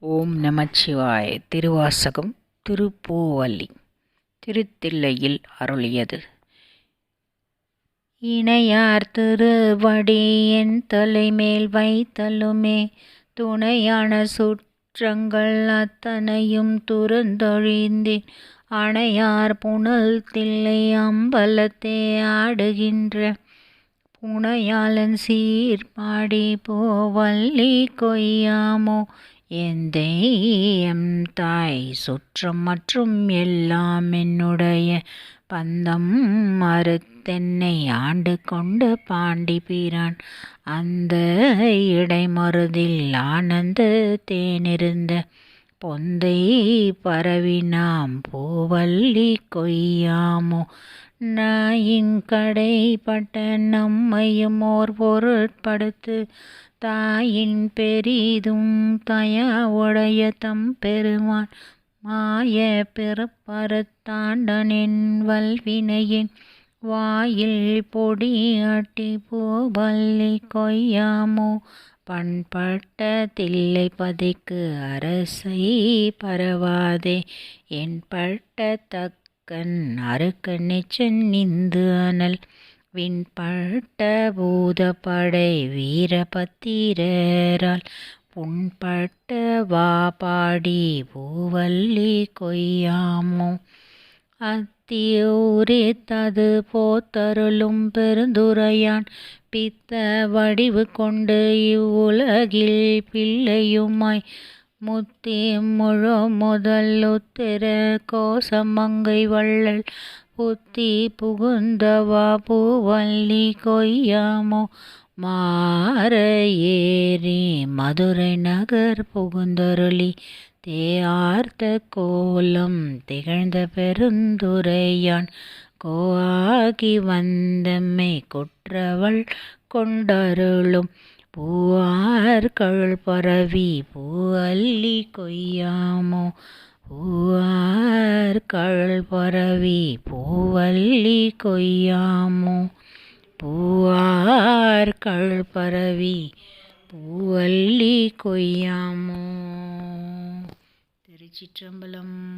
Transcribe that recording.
ஓம் நமச்சிவாய திருவாசகம் திருப்பூவல்லி திருத்தில்லையில் அருளியது. இணையார் திருவடி என் தலைமேல் வைத்தலுமே துணையான சுற்றங்கள் அத்தனையும் துறந்தொழிந்தேன். அணையார் புனல் தில்லை அம்பலத்தே ஆடுகின்ற புனையாளன் சீர்பாடி போவல்லி கொய்யாமோ என் எம் தாய் சுற்றம் மற்றும் எல்லாம் என்னுடைய பந்தம் மறுத்தென்னை ஆண்டு கொண்டு பாண்டி பீரான். அந்த இடைமருதில் ஆனந்த தேனிருந்த பொந்தை பரவினாம் பூவல்லி கொய்யாமோ? நாயின் கடைப்பட்ட நம்மையும் ஓர் பொருட்படுத்து தாயின் பெரிதும் தயா உடைய தம் பெருமான் மாய பிறப்பறுத்தாண்டனின் வல்வினையின் வாயில் பொடி அட்டி பூவல்லி கொய்யாமோ? பண்பட்ட தில்லை பதிக்கு அரசை பரவாதே என்பட்ட தக்கன் அருக்கன் சென்னிந்து அனல் விண்பட்ட பூதப்படை வீரபத்திரரால் புண்பட்ட வாபாடி பூவல்லி கொய்யாமோ. அத்தியூரித்தது போத்தருளும் பெருந்துரையான் பித்த வடிவு கொண்டு இவ்வுலகில் பிள்ளையுமாய். முத்தி முழு முதல் உத்திர கோசமங்கை வள்ளல் புத்தி புகுந்தவா பூவல்லி கொய்யாமோ மாற ஏறி மதுரை நகர் புகுந்தருளி தேர்த்த கோலம் திகழ்ந்த பெருந்துரையான் கோஆகி வந்தம்மை குற்றவள் கொண்டருளும் பூவார்கள் பரவி பூவல்லி கொய்யாமோ பூவார் கழல் பரவி பூவல்லி கொய்யாமோ? பூவார் கழல் பரவி பூவல்லி கொய்யாமோ? திருச்சிற்றம்பலம்.